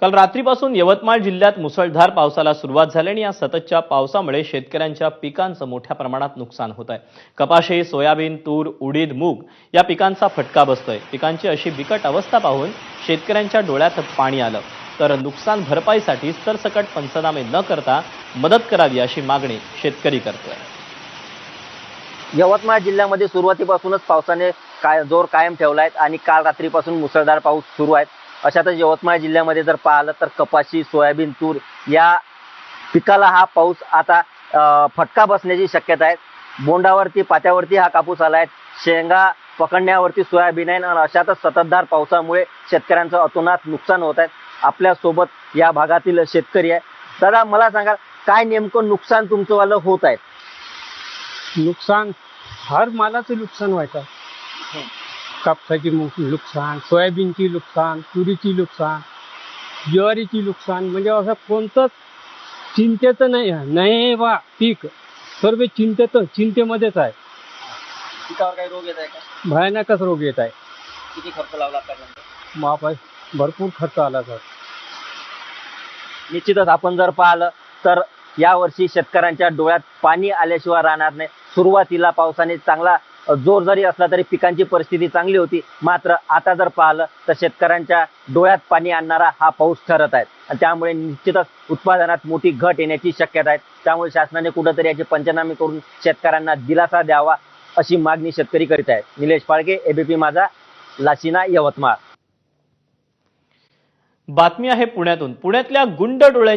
काल रात्रीपासून यवतमाळ जिल्ह्यात मुसळधार पावसाला सुरुवात झाली आणि या सततच्या पावसामुळे शेतकऱ्यांच्या पिकांचं मोठ्या प्रमाणात नुकसान होत आहे. कपाशी सोयाबीन तूर उडीद मूग या पिकांचा फटका बसतोय. पिकांची अशी बिकट अवस्था पाहून शेतकऱ्यांच्या डोळ्यात पाणी आलं. तर नुकसान भरपाईसाठी सरसकट पंचनामे न करता मदत करावी अशी मागणी शेतकरी करतोय. यवतमाळ जिल्ह्यामध्ये सुरुवातीपासूनच पावसाने काय जोर कायम ठेवला आहे आणि काल रात्रीपासून मुसळधार पाऊस सुरू आहे. अशातच यवतमाळ जिल्ह्यामध्ये जर पाहिलं तर कपाशी सोयाबीन तूर या पिकाला हा पाऊस आता फटका बसण्याची शक्यता आहे. बोंडावरती पात्यावरती हा कापूस आला आहे. शेंगा पकडण्यावरती सोयाबीन आहे आणि अशातच सततधार पावसामुळे शेतकऱ्यांचं अतोनात नुकसान होत आहे. आपल्यासोबत या भागातील शेतकरी आहे. दादा मला सांगा काय नेमकं नुकसान तुमचंवालं होत आहे? नुकसान हर मालाचं नुकसान व्हायचं. कापसाची नुकसान सोयाबीनची नुकसान तुरीची नुकसान ज्वारीची नुकसान म्हणजे असं कोणतंच चिंतेचं नाही. नाही बा पीक. सर्व चिंतेत चिंतेमध्येच आहे. पिकावर काही रोग येत आहे का? भयानकच रोग येत आहे. किती खर्च लावला आतापर्यंत भरपूर खर्च आला सर. निश्चितच आपण जर पाहिलं तर यावर्षी शेतकऱ्यांच्या डोळ्यात पाणी आल्याशिवाय राहणार नाही. सुरुवातीला पावसाने चांगला जोर जरी असला तरी पिकांची परिस्थिती चांगली होती. मात्र आता जर पाहिलं तर शेतकऱ्यांच्या डोळ्यात पाणी आणणारा हा पाऊस ठरत आहे. आणि त्यामुळे निश्चितच उत्पादनात मोठी घट येण्याची शक्यता आहे. त्यामुळे शासनाने कुठंतरी याचे पंचनामे करून शेतकऱ्यांना दिलासा द्यावा अशी मागणी शेतकरी करीत आहेत. निलेश फाळके एबीपी माझा लाशिना यवतमाळ. बातमी आहे पुण्यातून. पुण्यातल्या गुंड डोळ्यांची